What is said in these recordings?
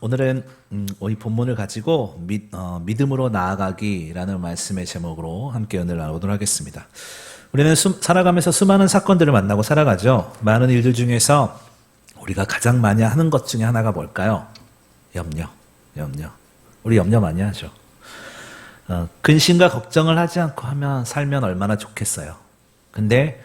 오늘은 음, 이 본문을 가지고 믿, 어, 믿음으로 나아가기라는 말씀의 제목으로 함께 연을 나누도록 하겠습니다. 우리는 수- 살아가면서 수많은 사건들을 만나고 살아가죠. 많은 일들 중에서 우리가 가장 많이 하는 것 중에 하나가 뭘까요? 염려, 염려. 우리 염려 많이 하죠. 어, 근심과 걱정을 하지 않고 하면 살면 얼마나 좋겠어요. 근데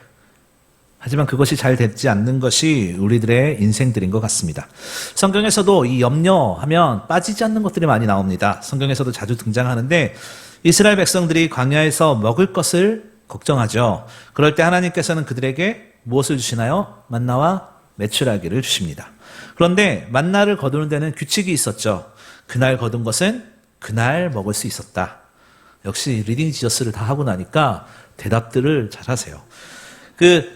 하지만 그것이 잘 되지 않는 것이 우리들의 인생들인 것 같습니다. 성경에서도 이 염려하면 빠지지 않는 것들이 많이 나옵니다. 성경에서도 자주 등장하는데 이스라엘 백성들이 광야에서 먹을 것을 걱정하죠. 그럴 때 하나님께서는 그들에게 무엇을 주시나요? 만나와 메추라기를 주십니다. 그런데 만나를 거두는 데는 규칙이 있었죠. 그날 거둔 것은 그날 먹을 수 있었다. 역시 리딩 지저스를 다 하고 나니까 대답들을 잘 하세요. 그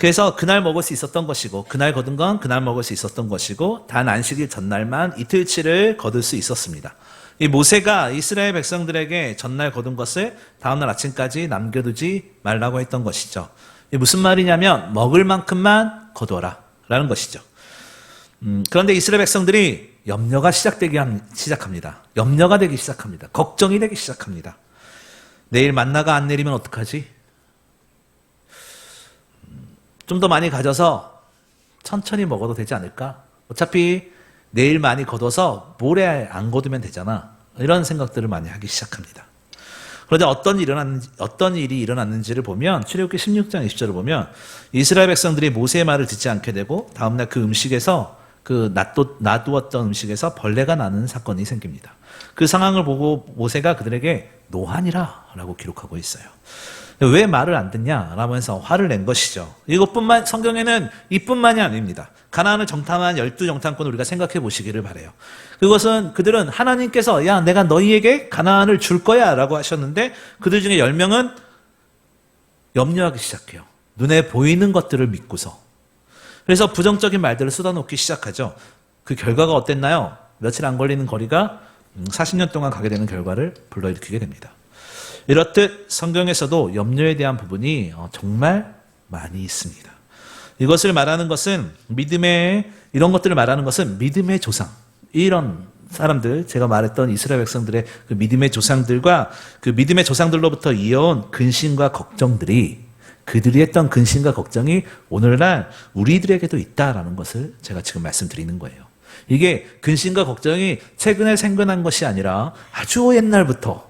그래서 그날 먹을 수 있었던 것이고 그날 거둔 건 그날 먹을 수 있었던 것이고 단 안식일 전날만 이틀치를 거둘 수 있었습니다. 이 모세가 이스라엘 백성들에게 전날 거둔 것을 다음날 아침까지 남겨두지 말라고 했던 것이죠. 이게 무슨 말이냐면 먹을 만큼만 거두어라라는 것이죠. 음, 그런데 이스라엘 백성들이 염려가 시작되기 함- 시작합니다. 염려가 되기 시작합니다. 걱정이 되기 시작합니다. 내일 만나가 안 내리면 어떡하지? 좀 더 많이 가져서 천천히 먹어도 되지 않을까? 어차피 내일 많이 거둬서 모레 안 거두면 되잖아. 이런 생각들을 많이 하기 시작합니다. 그런데 어떤 일이 일어났는지, 어떤 일이 일어났는지를 보면 출애굽기 16장 20절을 보면 이스라엘 백성들이 모세의 말을 듣지 않게 되고 다음 날 그 음식에서 그 놔두, 놔두었던 음식에서 벌레가 나는 사건이 생깁니다. 그 상황을 보고 모세가 그들에게 노한이라라고 기록하고 있어요. 왜 말을 안 듣냐? 라면서 화를 낸 것이죠. 이것뿐만, 성경에는 이뿐만이 아닙니다. 가나안을 정탐한 열두 정탐꾼을 우리가 생각해 보시기를 바래요. 그것은 그들은 하나님께서 야, 내가 너희에게 가나안을 줄 거야 라고 하셨는데 그들 중에 열 명은 염려하기 시작해요. 눈에 보이는 것들을 믿고서. 그래서 부정적인 말들을 쏟아놓기 시작하죠. 그 결과가 어땠나요? 며칠 안 걸리는 거리가 음, 40년 동안 가게 되는 결과를 불러일으키게 됩니다. 이렇듯 성경에서도 염려에 대한 부분이 어, 정말 많이 있습니다. 이것을 말하는 것은 믿음의 이런 것들을 말하는 것은 믿음의 조상 이런 사람들 제가 말했던 이스라엘 백성들의 그 믿음의 조상들과 그 믿음의 조상들로부터 이어온 근심과 걱정들이 그들이 했던 근심과 걱정이 오늘날 우리들에게도 있다라는 것을 제가 지금 말씀드리는 거예요. 이게 근심과 걱정이 최근에 생겨난 것이 아니라 아주 옛날부터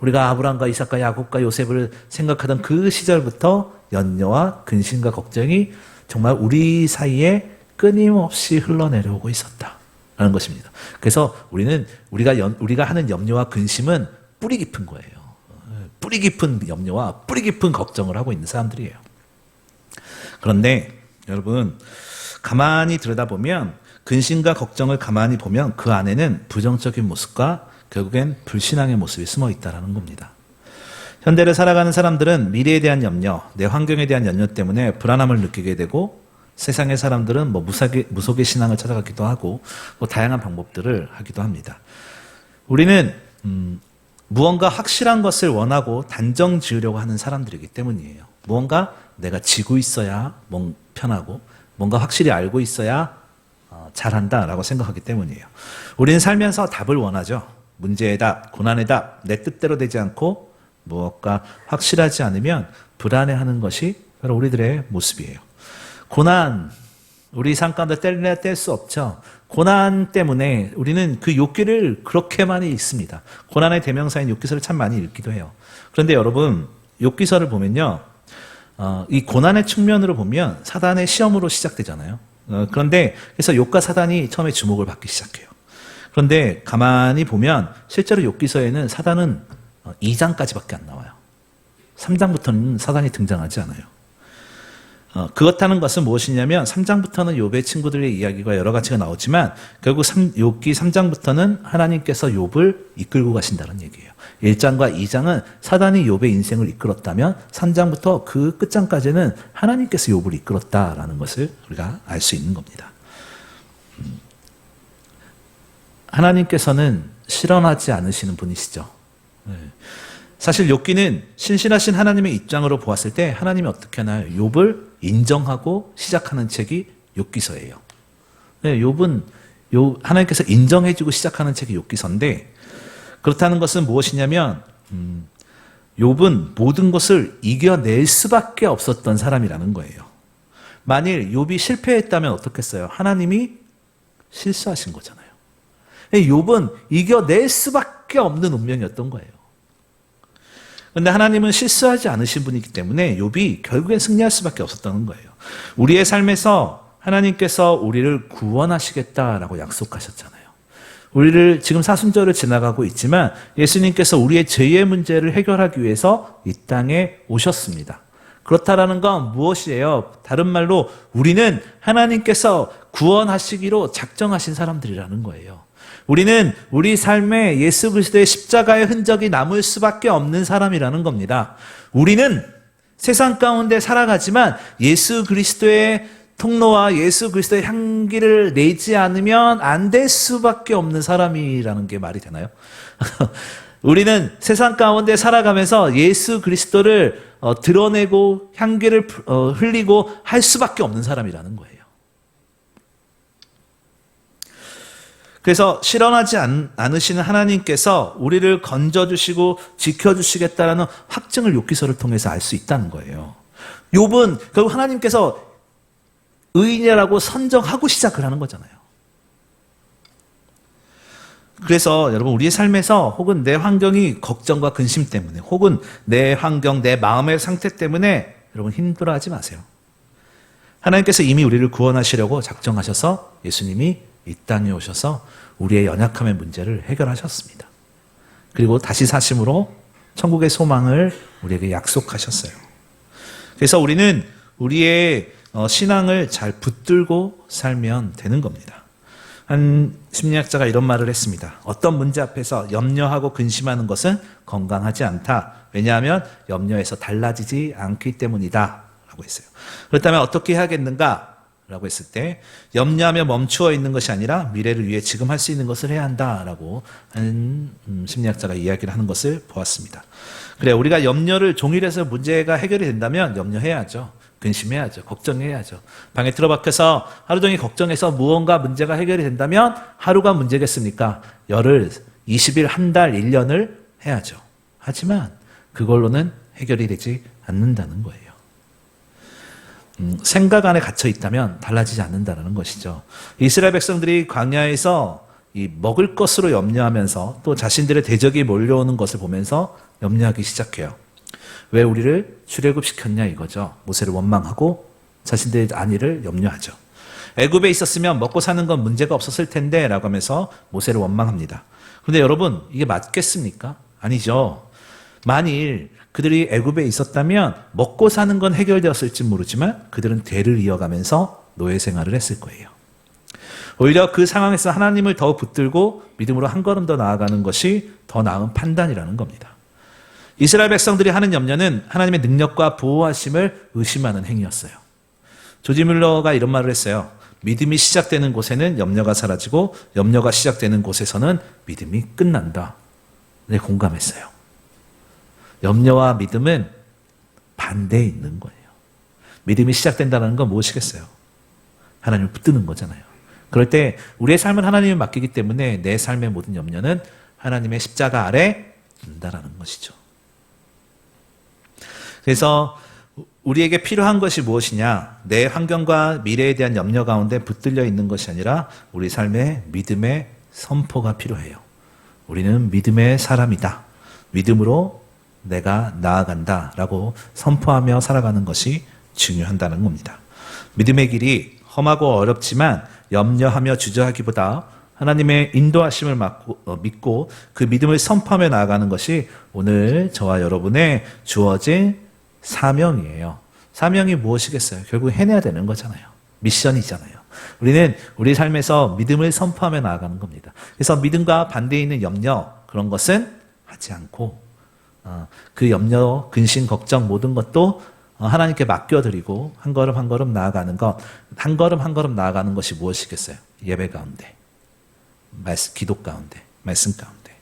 우리가 아브라함과 이삭과 야곱과 요셉을 생각하던 그 시절부터 연려와 근심과 걱정이 정말 우리 사이에 끊임없이 흘러내려오고 있었다 라는 것입니다. 그래서 우리는 우리가 연, 우리가 하는 염려와 근심은 뿌리 깊은 거예요. 뿌리 깊은 염려와 뿌리 깊은 걱정을 하고 있는 사람들이에요. 그런데 여러분 가만히 들여다보면 근심과 걱정을 가만히 보면 그 안에는 부정적인 모습과 결국엔 불신앙의 모습이 숨어 있다라는 겁니다. 현대를 살아가는 사람들은 미래에 대한 염려, 내 환경에 대한 염려 때문에 불안함을 느끼게 되고 세상의 사람들은 뭐 무속의, 무속의 신앙을 찾아가기도 하고 뭐 다양한 방법들을 하기도 합니다. 우리는 음, 무언가 확실한 것을 원하고 단정 지으려고 하는 사람들이기 때문이에요. 무언가 내가 지고 있어야 뭔 편하고 뭔가 확실히 알고 있어야 어, 잘한다라고 생각하기 때문이에요. 우리는 살면서 답을 원하죠. 문제의 답, 고난의 답, 내 뜻대로 되지 않고 무엇가 확실하지 않으면 불안해하는 것이 바로 우리들의 모습이에요. 고난, 우리 삶 가운데 뗄래야 뗄 수 없죠. 고난 때문에 우리는 그 욕기를 그렇게 많이 읽습니다. 고난의 대명사인 욕기서를 참 많이 읽기도 해요. 그런데 여러분, 욕기서를 보면요. 어, 이 고난의 측면으로 보면 사단의 시험으로 시작되잖아요. 어, 그런데 그래서 욕과 사단이 처음에 주목을 받기 시작해요. 그런데 가만히 보면 실제로 욕기서에는 사단은 2장까지밖에 안 나와요. 3장부터는 사단이 등장하지 않아요. 어, 그렇다는 것은 무엇이냐면 3장부터는 욥의 친구들의 이야기가 여러 가지가 나오지만 결국 3, 욥기 3장부터는 하나님께서 욥을 이끌고 가신다는 얘기예요. 1장과 2장은 사단이 욥의 인생을 이끌었다면 3장부터 그 끝장까지는 하나님께서 욥을 이끌었다라는 것을 우리가 알 수 있는 겁니다. 음, 하나님께서는 실현하지 않으시는 분이시죠. 네. 사실 욥기는 신실하신 하나님의 입장으로 보았을 때 하나님이 어떻게 하나요? 욥을 인정하고 시작하는 책이 욥기서예요. 네, 욥은 요 하나님께서 인정해주고 시작하는 책이 욥기서인데 그렇다는 것은 무엇이냐면 음, 욥은 모든 것을 이겨낼 수밖에 없었던 사람이라는 거예요. 만일 욥이 실패했다면 어떻겠어요? 하나님이 실수하신 거잖아요. 욥은 이겨낼 수밖에 없는 운명이었던 거예요. 근데 하나님은 실수하지 않으신 분이기 때문에 욥이 결국엔 승리할 수밖에 없었다는 거예요. 우리의 삶에서 하나님께서 우리를 구원하시겠다라고 약속하셨잖아요. 우리를 지금 사순절을 지나가고 있지만 예수님께서 우리의 죄의 문제를 해결하기 위해서 이 땅에 오셨습니다. 그렇다라는 건 무엇이에요? 다른 말로 우리는 하나님께서 구원하시기로 작정하신 사람들이라는 거예요. 우리는 우리 삶에 예수 그리스도의 십자가의 흔적이 남을 수밖에 없는 사람이라는 겁니다. 우리는 세상 가운데 살아가지만 예수 그리스도의 통로와 예수 그리스도의 향기를 내지 않으면 안 될 수밖에 없는 사람이라는 게 말이 되나요? 우리는 세상 가운데 살아가면서 예수 그리스도를 어, 드러내고 향기를 어, 흘리고 할 수밖에 없는 사람이라는 거예요. 그래서 실현하지 않, 않으시는 하나님께서 우리를 건져주시고 지켜주시겠다라는 확증을 욥기서를 통해서 알 수 있다는 거예요. 욥은 결국 하나님께서 의인이라고 선정하고 시작을 하는 거잖아요. 그래서 여러분 우리의 삶에서 혹은 내 환경이 걱정과 근심 때문에 혹은 내 환경, 내 마음의 상태 때문에 여러분 힘들어하지 마세요. 하나님께서 이미 우리를 구원하시려고 작정하셔서 예수님이 이 땅에 오셔서 우리의 연약함의 문제를 해결하셨습니다. 그리고 다시 사심으로 천국의 소망을 우리에게 약속하셨어요. 그래서 우리는 우리의 어, 신앙을 잘 붙들고 살면 되는 겁니다. 한 심리학자가 이런 말을 했습니다. 어떤 문제 앞에서 염려하고 근심하는 것은 건강하지 않다. 왜냐하면 염려에서 달라지지 않기 때문이다. 라고 했어요. 그렇다면 어떻게 해야겠는가? 라고 했을 때 염려하며 멈추어 있는 것이 아니라 미래를 위해 지금 할 수 있는 것을 해야 한다라고 한 음, 심리학자가 이야기를 하는 것을 보았습니다. 그래 우리가 염려를 종일해서 문제가 해결이 된다면 염려해야죠. 근심해야죠. 걱정해야죠. 방에 틀어박혀서 하루 종일 걱정해서 무언가 문제가 해결이 된다면 하루가 문제겠습니까? 열흘, 20일, 한 달, 1년을 해야죠. 하지만 그걸로는 해결이 되지 않는다는 거예요. 음, 생각 안에 갇혀 있다면 달라지지 않는다는 것이죠. 이스라엘 백성들이 광야에서 이 먹을 것으로 염려하면서 또 자신들의 대적이 몰려오는 것을 보면서 염려하기 시작해요. 왜 우리를 출애굽시켰냐 이거죠. 모세를 원망하고 자신들의 안위를 염려하죠. 애굽에 있었으면 먹고 사는 건 문제가 없었을 텐데 라고 하면서 모세를 원망합니다. 그런데 여러분 이게 맞겠습니까? 아니죠. 만일 그들이 애굽에 있었다면 먹고 사는 건 해결되었을지 모르지만 그들은 대를 이어가면서 노예 생활을 했을 거예요. 오히려 그 상황에서 하나님을 더 붙들고 믿음으로 한 걸음 더 나아가는 것이 더 나은 판단이라는 겁니다. 이스라엘 백성들이 하는 염려는 하나님의 능력과 보호하심을 의심하는 행위였어요. 조지 뮬러가 이런 말을 했어요. 믿음이 시작되는 곳에는 염려가 사라지고 염려가 시작되는 곳에서는 믿음이 끝난다. 네, 공감했어요. 염려와 믿음은 반대에 있는 거예요. 믿음이 시작된다는 건 무엇이겠어요? 하나님을 붙드는 거잖아요. 그럴 때 우리의 삶은 하나님에 맡기기 때문에 내 삶의 모든 염려는 하나님의 십자가 아래 둔다라는 것이죠. 그래서 우리에게 필요한 것이 무엇이냐? 내 환경과 미래에 대한 염려 가운데 붙들려 있는 것이 아니라 우리 삶의 믿음의 선포가 필요해요. 우리는 믿음의 사람이다. 믿음으로 내가 나아간다. 라고 선포하며 살아가는 것이 중요한다는 겁니다. 믿음의 길이 험하고 어렵지만 염려하며 주저하기보다 하나님의 인도하심을 어, 믿고 그 믿음을 선포하며 나아가는 것이 오늘 저와 여러분의 주어진 사명이에요. 사명이 무엇이겠어요? 결국 해내야 되는 거잖아요. 미션이잖아요. 우리는 우리 삶에서 믿음을 선포하며 나아가는 겁니다. 그래서 믿음과 반대에 있는 염려, 그런 것은 하지 않고, 어, 그 염려, 근심, 걱정 모든 것도 어, 하나님께 맡겨드리고 한 걸음 한 걸음 나아가는 것, 한 걸음 한 걸음 나아가는 것이 무엇이겠어요? 예배 가운데, 말씀, 기도 가운데, 말씀 가운데.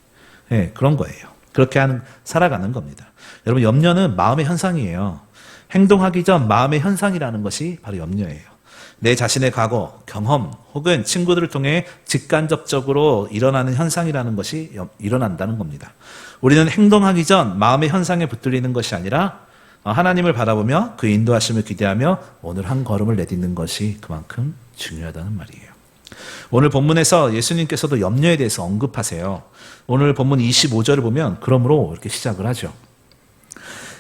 네, 그런 거예요. 그렇게 하는, 살아가는 겁니다. 여러분, 염려는 마음의 현상이에요. 행동하기 전 마음의 현상이라는 것이 바로 염려예요. 내 자신의 과거, 경험 혹은 친구들을 통해 직간접적으로 일어나는 현상이라는 것이 여- 일어난다는 겁니다. 우리는 행동하기 전 마음의 현상에 붙들리는 것이 아니라 어, 하나님을 바라보며 그 인도하심을 기대하며 오늘 한 걸음을 내딛는 것이 그만큼 중요하다는 말이에요. 오늘 본문에서 예수님께서도 염려에 대해서 언급하세요. 오늘 본문 25절을 보면 그러므로 이렇게 시작을 하죠.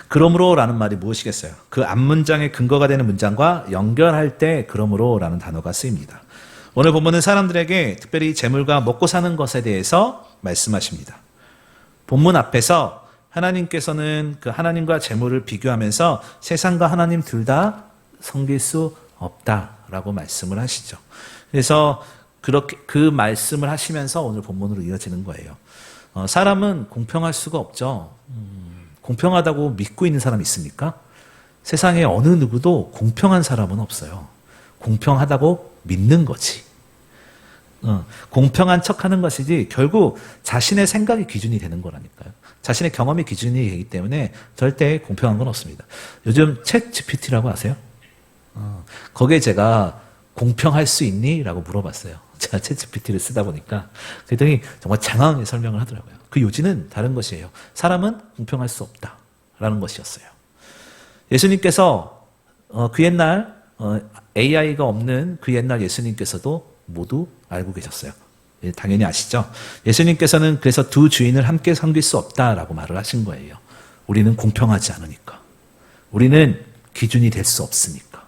그러므로라는 말이 무엇이겠어요? 그 앞문장의 근거가 되는 문장과 연결할 때 그러므로라는 단어가 쓰입니다. 오늘 본문은 사람들에게 특별히 재물과 먹고 사는 것에 대해서 말씀하십니다. 본문 앞에서 하나님께서는 그 하나님과 재물을 비교하면서 세상과 하나님 둘 다 섬길 수 없다라고 말씀을 하시죠. 그래서 그렇게 그 말씀을 하시면서 오늘 본문으로 이어지는 거예요. 어, 사람은 공평할 수가 없죠. 음, 공평하다고 믿고 있는 사람 있습니까? 세상에 어느 누구도 공평한 사람은 없어요. 공평하다고 믿는 거지. 어, 공평한 척 하는 것이지 결국 자신의 생각이 기준이 되는 거라니까요. 자신의 경험이 기준이 되기 때문에 절대 공평한 건 없습니다. 요즘 챗 GPT라고 아세요? 어, 거기에 제가 공평할 수 있니? 라고 물어봤어요. 제가 챗 GPT를 쓰다 보니까 그랬더니 정말 장황하게 설명을 하더라고요. 그 요지는 다른 것이에요. 사람은 공평할 수 없다. 라는 것이었어요. 예수님께서 어, 그 옛날 어, AI가 없는 그 옛날 예수님께서도 모두 알고 계셨어요. 예, 당연히 아시죠? 예수님께서는 그래서 두 주인을 함께 섬길 수 없다라고 말을 하신 거예요. 우리는 공평하지 않으니까. 우리는 기준이 될 수 없으니까.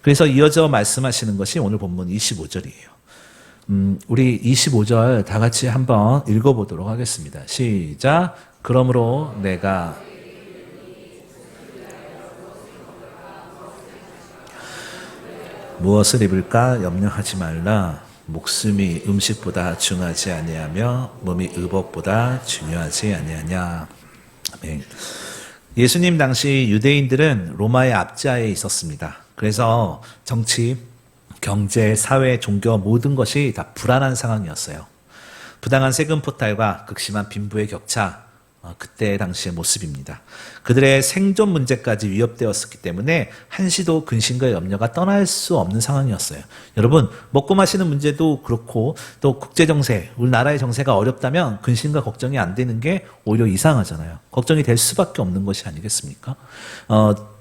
그래서 이어져 말씀하시는 것이 오늘 본문 25절이에요. 음, 우리 25절 다 같이 한번 읽어보도록 하겠습니다. 시작. 그러므로 내가 무엇을 입을까 염려하지 말라. 목숨이 음식보다 중하지 아니하며 몸이 의복보다 중요하지 아니하냐. 아멘. 예수님 당시 유대인들은 로마의 압자에 있었습니다. 그래서 정치, 경제, 사회, 종교 모든 것이 다 불안한 상황이었어요. 부당한 세금 포탈과 극심한 빈부의 격차, 어, 그때 당시의 모습입니다. 그들의 생존 문제까지 위협되었었기 때문에 한시도 근심과 염려가 떠날 수 없는 상황이었어요. 여러분, 먹고 마시는 문제도 그렇고 또 국제 정세, 우리나라의 정세가 어렵다면 근심과 걱정이 안 되는 게 오히려 이상하잖아요. 걱정이 될 수밖에 없는 것이 아니겠습니까? 어,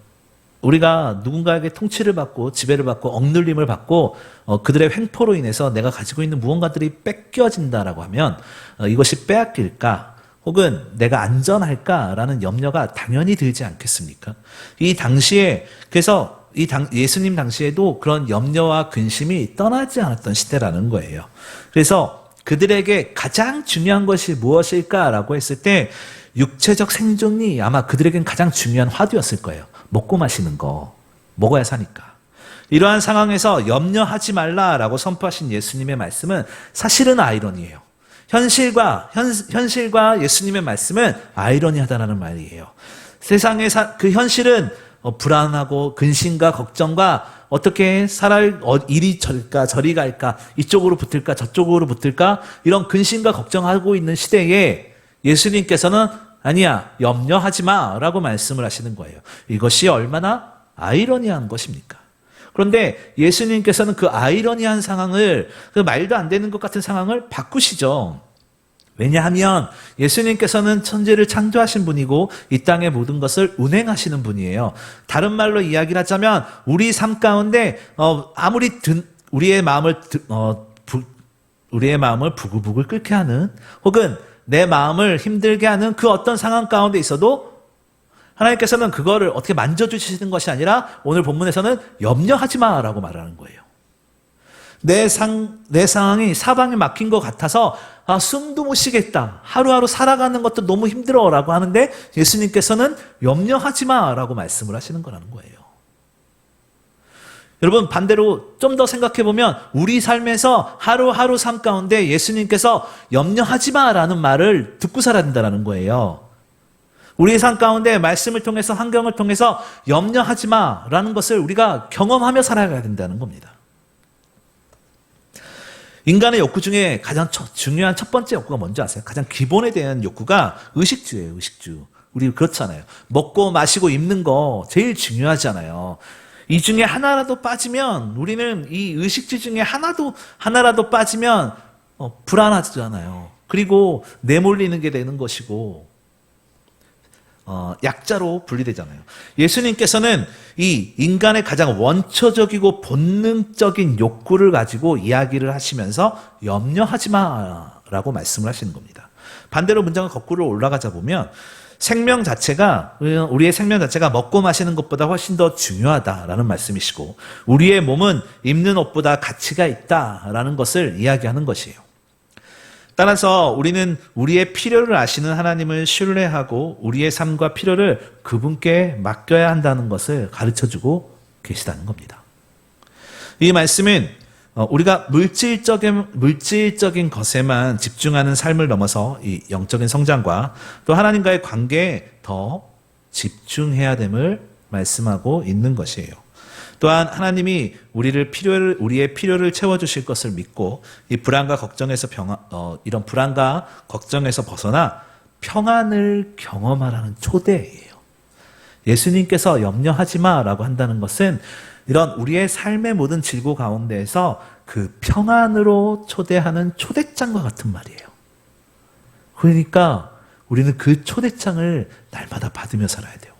우리가 누군가에게 통치를 받고 지배를 받고 억눌림을 받고 어, 그들의 횡포로 인해서 내가 가지고 있는 무언가들이 뺏겨진다라고 하면 어, 이것이 빼앗길까 혹은 내가 안전할까라는 염려가 당연히 들지 않겠습니까? 이 당시에 그래서 이 당, 예수님 당시에도 그런 염려와 근심이 떠나지 않았던 시대라는 거예요. 그래서 그들에게 가장 중요한 것이 무엇일까라고 했을 때 육체적 생존이 아마 그들에겐 가장 중요한 화두였을 거예요. 먹고 마시는 거 먹어야 사니까. 이러한 상황에서 염려하지 말라라고 선포하신 예수님의 말씀은 사실은 아이러니예요. 현실과 현, 현실과 예수님의 말씀은 아이러니하다라는 말이에요. 세상의 사, 그 현실은 어, 불안하고 근심과 걱정과 어떻게 살아 어, 이리 절까 저리 갈까 이쪽으로 붙을까 저쪽으로 붙을까 이런 근심과 걱정하고 있는 시대에 예수님께서는 아니야 염려하지 마 라고 말씀을 하시는 거예요. 이것이 얼마나 아이러니한 것입니까? 그런데 예수님께서는 그 아이러니한 상황을 그 말도 안 되는 것 같은 상황을 바꾸시죠. 왜냐하면 예수님께서는 천지를 창조하신 분이고 이 땅의 모든 것을 운행하시는 분이에요. 다른 말로 이야기를 하자면 우리 삶 가운데 어, 아무리 든, 우리의 마음을 드, 어, 부, 우리의 마음을 부글부글 끓게 하는 혹은 내 마음을 힘들게 하는 그 어떤 상황 가운데 있어도 하나님께서는 그거를 어떻게 만져주시는 것이 아니라 오늘 본문에서는 염려하지 마라고 말하는 거예요. 내 상, 내 상황이 사방에 막힌 것 같아서, 아, 숨도 못 쉬겠다. 하루하루 살아가는 것도 너무 힘들어. 라고 하는데 예수님께서는 염려하지 마. 라고 말씀을 하시는 거라는 거예요. 여러분, 반대로 좀 더 생각해 보면 우리 삶에서 하루하루 삶 가운데 예수님께서 염려하지 마. 라는 말을 듣고 살아야 된다는 거예요. 우리의 삶 가운데 말씀을 통해서 환경을 통해서 염려하지 마. 라는 것을 우리가 경험하며 살아가야 된다는 겁니다. 인간의 욕구 중에 가장 첫- 중요한 첫 번째 욕구가 뭔지 아세요? 가장 기본에 대한 욕구가 의식주예요, 의식주. 우리 그렇잖아요. 먹고 마시고 입는 거 제일 중요하잖아요. 이 중에 하나라도 빠지면 우리는 이 의식주 중에 하나도 하나라도 빠지면 어, 불안하잖아요. 그리고 내몰리는 게 되는 것이고 어, 약자로 분리되잖아요. 예수님께서는 이 인간의 가장 원초적이고 본능적인 욕구를 가지고 이야기를 하시면서 염려하지 마라고 말씀을 하시는 겁니다. 반대로 문장을 거꾸로 올라가자 보면 생명 자체가 우리의 생명 자체가 먹고 마시는 것보다 훨씬 더 중요하다라는 말씀이시고 우리의 몸은 입는 옷보다 가치가 있다라는 것을 이야기하는 것이에요. 따라서 우리는 우리의 필요를 아시는 하나님을 신뢰하고 우리의 삶과 필요를 그분께 맡겨야 한다는 것을 가르쳐 주고 계시다는 겁니다. 이 말씀은 어, 우리가 물질적인 물질적인 것에만 집중하는 삶을 넘어서 이 영적인 성장과 또 하나님과의 관계에 더 집중해야 됨을 말씀하고 있는 것이에요. 또한 하나님이 우리를 필요를 우리의 필요를 채워 주실 것을 믿고 이 불안과 걱정에서 평안 어, 이런 불안과 걱정에서 벗어나 평안을 경험하라는 초대예요. 예수님께서 염려하지 마라고 한다는 것은 이런 우리의 삶의 모든 질고 가운데에서 그 평안으로 초대하는 초대장과 같은 말이에요. 그러니까 우리는 그 초대장을 날마다 받으며 살아야 돼요.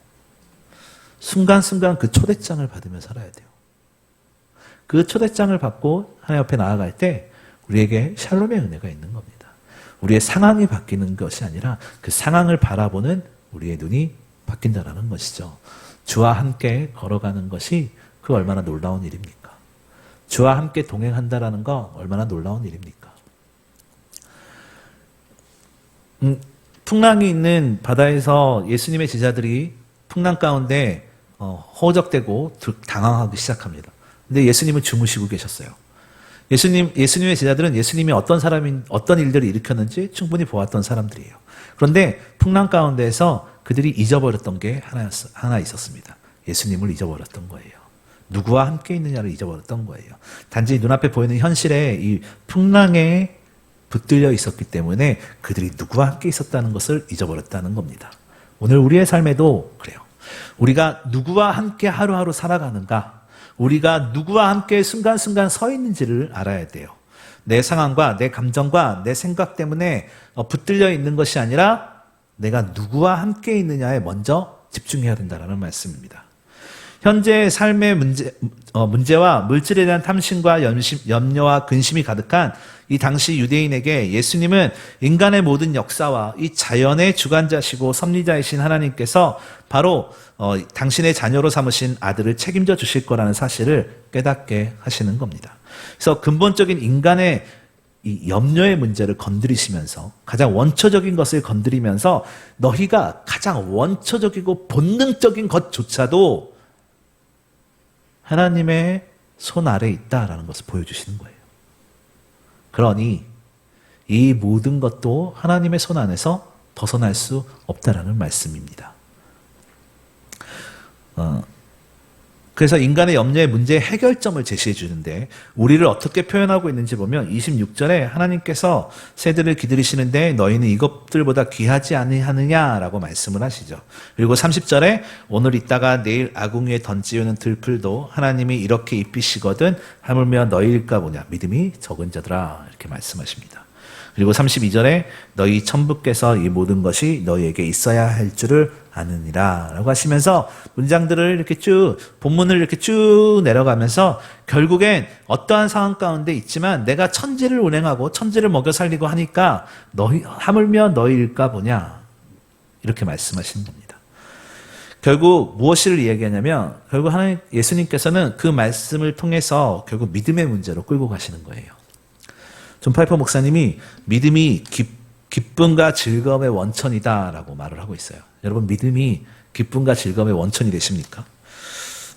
순간순간 그 초대장을 받으며 살아야 돼요. 그 초대장을 받고 하나님 앞에 나아갈 때 우리에게 샬롬의 은혜가 있는 겁니다. 우리의 상황이 바뀌는 것이 아니라 그 상황을 바라보는 우리의 눈이 바뀐다라는 것이죠. 주와 함께 걸어가는 것이 그 얼마나 놀라운 일입니까? 주와 함께 동행한다라는 거 얼마나 놀라운 일입니까? 음, 풍랑이 있는 바다에서 예수님의 제자들이 풍랑 가운데 어, 허적되고 당황하기 시작합니다. 근데 예수님은 주무시고 계셨어요. 예수님, 예수님의 제자들은 예수님이 어떤 사람인, 어떤 일들을 일으켰는지 충분히 보았던 사람들이에요. 그런데 풍랑 가운데에서 그들이 잊어버렸던 게 하나, 하나 있었습니다. 예수님을 잊어버렸던 거예요. 누구와 함께 있느냐를 잊어버렸던 거예요. 단지 눈앞에 보이는 현실에 이 풍랑에 붙들려 있었기 때문에 그들이 누구와 함께 있었다는 것을 잊어버렸다는 겁니다. 오늘 우리의 삶에도 그래요. 우리가 누구와 함께 하루하루 살아가는가? 우리가 누구와 함께 순간순간 서 있는지를 알아야 돼요. 내 상황과 내 감정과 내 생각 때문에 어, 붙들려 있는 것이 아니라 내가 누구와 함께 있느냐에 먼저 집중해야 된다는 말씀입니다. 현재 삶의 문제, 어, 문제와 물질에 대한 탐심과 염심, 염려와 근심이 가득한 이 당시 유대인에게 예수님은 인간의 모든 역사와 이 자연의 주관자시고 섭리자이신 하나님께서 바로 어, 당신의 자녀로 삼으신 아들을 책임져 주실 거라는 사실을 깨닫게 하시는 겁니다. 그래서 근본적인 인간의 이 염려의 문제를 건드리시면서 가장 원초적인 것을 건드리면서 너희가 가장 원초적이고 본능적인 것조차도 하나님의 손 아래 있다라는 것을 보여주시는 거예요. 그러니 이 모든 것도 하나님의 손 안에서 벗어날 수 없다라는 말씀입니다. 어, 그래서 인간의 염려의 문제의 해결점을 제시해 주는데 우리를 어떻게 표현하고 있는지 보면 26절에 하나님께서 새들을 기다리시는데 너희는 이것들보다 귀하지 아니하느냐라고 말씀을 하시죠. 그리고 30절에 오늘 있다가 내일 아궁이에 던지우는 들풀도 하나님이 이렇게 입히시거든 하물며 너희일까 보냐 믿음이 적은 자들아 이렇게 말씀하십니다. 그리고 32절에 너희 천부께서 이 모든 것이 너희에게 있어야 할 줄을 아느니라 라고 하시면서 문장들을 이렇게 쭉 본문을 이렇게 쭉 내려가면서 결국엔 어떠한 상황 가운데 있지만 내가 천지를 운행하고 천지를 먹여 살리고 하니까 너희 하물며 너희일까 보냐 이렇게 말씀하시는 겁니다. 결국 무엇을 이야기하냐면 결국 하나님 예수님께서는 그 말씀을 통해서 결국 믿음의 문제로 끌고 가시는 거예요. 존 파이퍼 목사님이 믿음이 기, 기쁨과 즐거움의 원천이다라고 말을 하고 있어요. 여러분 믿음이 기쁨과 즐거움의 원천이 되십니까?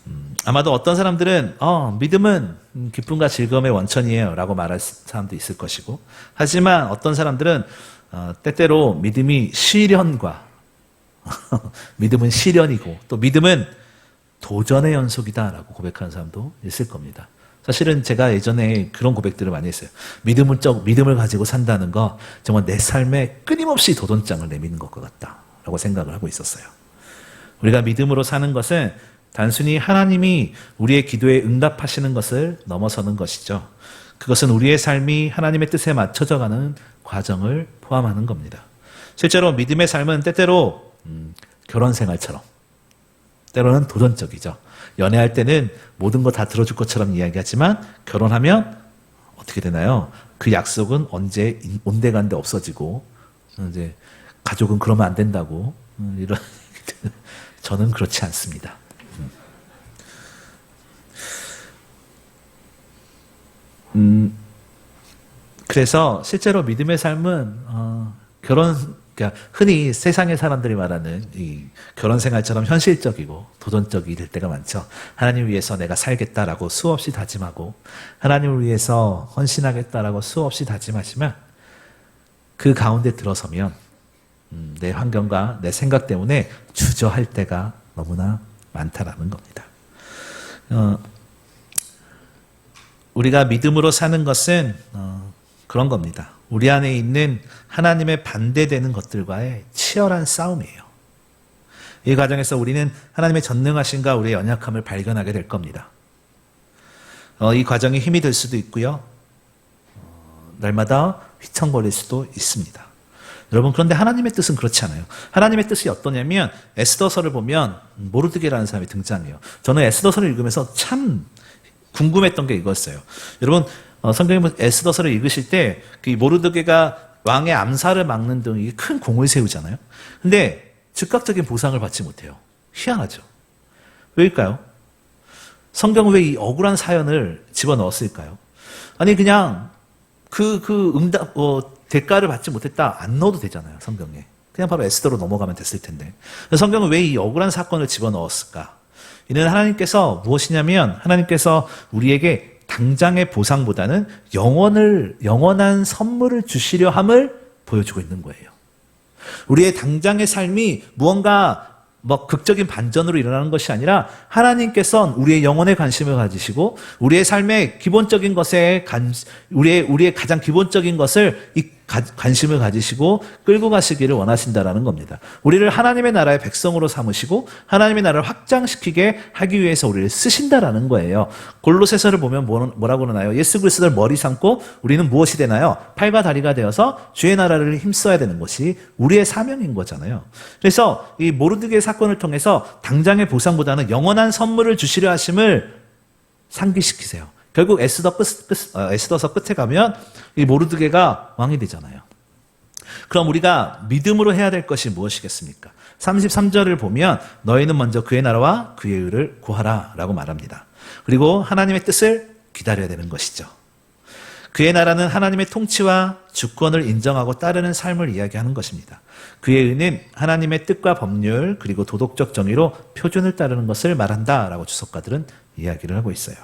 음, 아마도 어떤 사람들은 어, 믿음은 기쁨과 즐거움의 원천이에요라고 말할 사람도 있을 것이고, 하지만 어떤 사람들은 어, 때때로 믿음이 시련과 믿음은 시련이고 또 믿음은 도전의 연속이다라고 고백하는 사람도 있을 겁니다. 사실은 제가 예전에 그런 고백들을 많이 했어요. 믿음을 적, 믿음을 가지고 산다는 거 정말 내 삶에 끊임없이 도전장을 내미는 것과 같다라고 생각을 하고 있었어요. 우리가 믿음으로 사는 것은 단순히 하나님이 우리의 기도에 응답하시는 것을 넘어서는 것이죠. 그것은 우리의 삶이 하나님의 뜻에 맞춰져 가는 과정을 포함하는 겁니다. 실제로 믿음의 삶은 때때로 음, 결혼 생활처럼 때로는 도전적이죠. 연애할 때는 모든 거 다 들어줄 것처럼 이야기하지만 결혼하면 어떻게 되나요? 그 약속은 언제 온데간데 없어지고 이제 가족은 그러면 안 된다고 음, 이런. 저는 그렇지 않습니다. 음, 그래서 실제로 믿음의 삶은 어, 결혼 그러니까 흔히 세상의 사람들이 말하는 이 결혼 생활처럼 현실적이고 도전적이 될 때가 많죠. 하나님 위해서 내가 살겠다라고 수없이 다짐하고 하나님을 위해서 헌신하겠다라고 수없이 다짐하지만 그 가운데 들어서면 음, 내 환경과 내 생각 때문에 주저할 때가 너무나 많다라는 겁니다. 어, 우리가 믿음으로 사는 것은 어, 그런 겁니다. 우리 안에 있는 하나님의 반대되는 것들과의 치열한 싸움이에요. 이 과정에서 우리는 하나님의 전능하신가 우리의 연약함을 발견하게 될 겁니다. 어, 이 과정이 힘이 될 수도 있고요. 어, 날마다 휘청거릴 수도 있습니다. 여러분 그런데 하나님의 뜻은 그렇지 않아요. 하나님의 뜻이 어떠냐면 에스더서를 보면 모르드게라는 사람이 등장해요. 저는 에스더서를 읽으면서 참 궁금했던 게 이거였어요. 여러분 어, 성경에 에스더서를 읽으실 때 그 모르드게가 왕의 암살을 막는 등큰 공을 세우잖아요. 근데 즉각적인 보상을 받지 못해요. 희한하죠. 왜일까요? 성경은 왜 이 억울한 사연을 집어넣었을까요? 아니 그냥 그, 그 응답, 어, 대가를 받지 못했다 안 넣어도 되잖아요. 성경에. 그냥 바로 에스더로 넘어가면 됐을 텐데. 성경은 왜 이 억울한 사건을 집어넣었을까? 이는 하나님께서 무엇이냐면 하나님께서 우리에게 당장의 보상보다는 영원을 영원한 선물을 주시려 함을 보여주고 있는 거예요. 우리의 당장의 삶이 무언가 뭐 극적인 반전으로 일어나는 것이 아니라 하나님께서 우리의 영혼에 관심을 가지시고 우리의 삶의 기본적인 것에 관, 우리의 우리의 가장 기본적인 것을 이 가, 관심을 가지시고 끌고 가시기를 원하신다라는 겁니다. 우리를 하나님의 나라의 백성으로 삼으시고 하나님의 나라를 확장시키게 하기 위해서 우리를 쓰신다라는 거예요. 골로새서를 보면 뭐, 뭐라고 그러나요? 예수 그리스도를 머리 삼고 우리는 무엇이 되나요? 팔과 다리가 되어서 주의 나라를 힘써야 되는 것이 우리의 사명인 거잖아요. 그래서 이 모르드게 사건을 통해서 당장의 보상보다는 영원한 선물을 주시려 하심을 상기시키세요. 결국 에스더 끝, 끝, 어, 에스더서 끝에 가면 이 모르드게가 왕이 되잖아요. 그럼 우리가 믿음으로 해야 될 것이 무엇이겠습니까? 33절을 보면 너희는 먼저 그의 나라와 그의 의를 구하라 라고 말합니다. 그리고 하나님의 뜻을 기다려야 되는 것이죠. 그의 나라는 하나님의 통치와 주권을 인정하고 따르는 삶을 이야기하는 것입니다. 그의 의는 하나님의 뜻과 법률 그리고 도덕적 정의로 표준을 따르는 것을 말한다라고 주석가들은 이야기를 하고 있어요.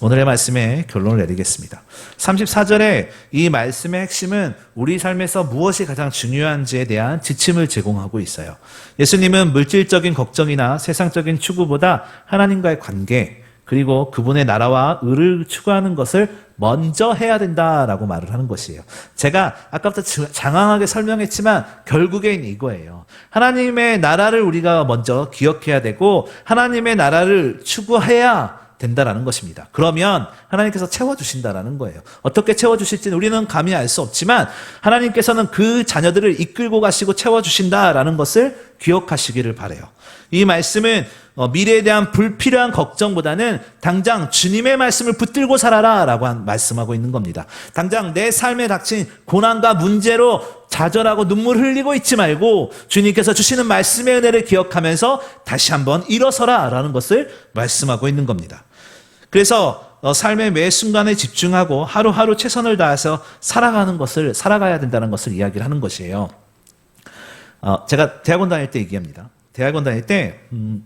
오늘의 말씀에 결론을 내리겠습니다. 34절에 이 말씀의 핵심은 우리 삶에서 무엇이 가장 중요한지에 대한 지침을 제공하고 있어요. 예수님은 물질적인 걱정이나 세상적인 추구보다 하나님과의 관계, 그리고 그분의 나라와 의를 추구하는 것을 먼저 해야 된다라고 말을 하는 것이에요. 제가 아까부터 장황하게 설명했지만 결국엔 이거예요. 하나님의 나라를 우리가 먼저 기억해야 되고 하나님의 나라를 추구해야 된다라는 것입니다. 그러면 하나님께서 채워주신다라는 거예요. 어떻게 채워주실지는 우리는 감히 알 수 없지만 하나님께서는 그 자녀들을 이끌고 가시고 채워주신다라는 것을 기억하시기를 바래요. 이 말씀은 어, 미래에 대한 불필요한 걱정보다는 당장 주님의 말씀을 붙들고 살아라 라고 말씀하고 있는 겁니다. 당장 내 삶에 닥친 고난과 문제로 좌절하고 눈물 흘리고 있지 말고 주님께서 주시는 말씀의 은혜를 기억하면서 다시 한번 일어서라 라는 것을 말씀하고 있는 겁니다. 그래서 어, 삶의 매 순간에 집중하고 하루하루 최선을 다해서 살아가는 것을 살아가야 된다는 것을 이야기를 하는 것이에요. 어, 제가 대학원 다닐 때 얘기합니다. 대학원 다닐 때, 음,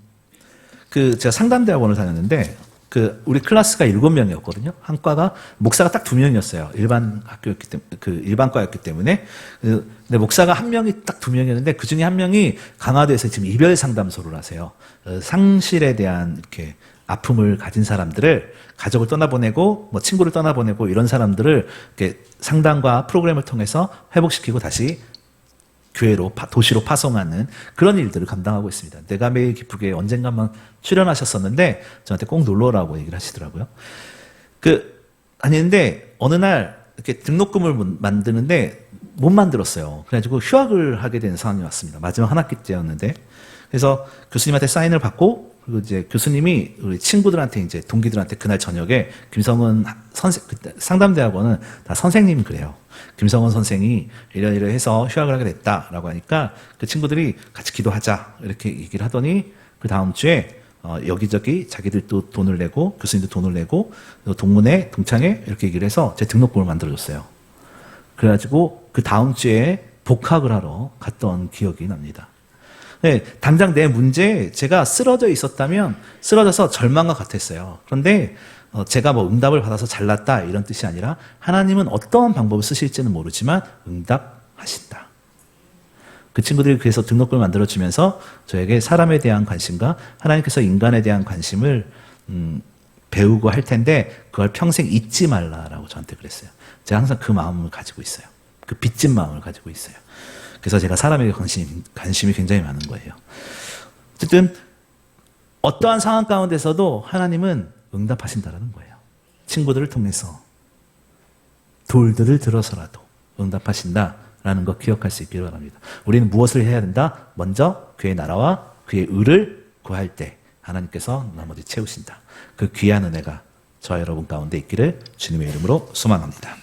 그 제가 상담 대학원을 다녔는데 그 우리 클래스가 일곱 명이었거든요. 한 과가 목사가 딱 두 명이었어요. 일반 학교였기 때문에 그 일반과였기 때문에 그, 근데 목사가 한 명이 딱 두 명이었는데 그 중에 한 명이 강화도에서 지금 이별 상담소를 하세요. 어, 상실에 대한 이렇게 아픔을 가진 사람들을 가족을 떠나보내고 뭐 친구를 떠나보내고 이런 사람들을 이렇게 상담과 프로그램을 통해서 회복시키고 다시 교회로 파- 도시로 파송하는 그런 일들을 감당하고 있습니다. 내가 매일 기쁘게 언젠가 한번 출연하셨었는데 저한테 꼭 놀러라고 얘기를 하시더라고요. 그 아닌데 어느 날 이렇게 등록금을 못- 만드는데 못 만들었어요. 그래가지고 휴학을 하게 된 상황이 왔습니다. 마지막 한 학기 때였는데 그래서 교수님한테 사인을 받고 그리고 이제 교수님이 우리 친구들한테 이제 동기들한테 그날 저녁에 김성은 선생 그때 상담대학원은 다 선생님 그래요. 김성원 선생이 이러이러 해서 휴학을 하게 됐다라고 하니까 그 친구들이 같이 기도하자 이렇게 얘기를 하더니 그 다음 주에 어, 여기저기 자기들도 돈을 내고 교수님도 돈을 내고 또 동문회 동창회 이렇게 얘기를 해서 제 등록금을 만들어줬어요. 그래가지고 그 다음 주에 복학을 하러 갔던 기억이 납니다. 네, 당장 내 문제에 제가 쓰러져 있었다면 쓰러져서 절망과 같았어요. 그런데 어, 제가 뭐 응답을 받아서 잘났다 이런 뜻이 아니라 하나님은 어떤 방법을 쓰실지는 모르지만 응답하신다. 그 친구들이 그래서 등록금을 만들어 주면서 저에게 사람에 대한 관심과 하나님께서 인간에 대한 관심을 음, 배우고 할 텐데 그걸 평생 잊지 말라라고 저한테 그랬어요. 제가 항상 그 마음을 가지고 있어요. 그 빚진 마음을 가지고 있어요. 그래서 제가 사람에게 관심, 관심이 굉장히 많은 거예요. 어쨌든 어떠한 상황 가운데서도 하나님은 응답하신다라는 거예요. 친구들을 통해서 돌들을 들어서라도 응답하신다라는 거 기억할 수 있기를 바랍니다. 우리는 무엇을 해야 된다? 먼저 그의 나라와 그의 의를 구할 때 하나님께서 나머지 채우신다. 그 귀한 은혜가 저와 여러분 가운데 있기를 주님의 이름으로 소망합니다.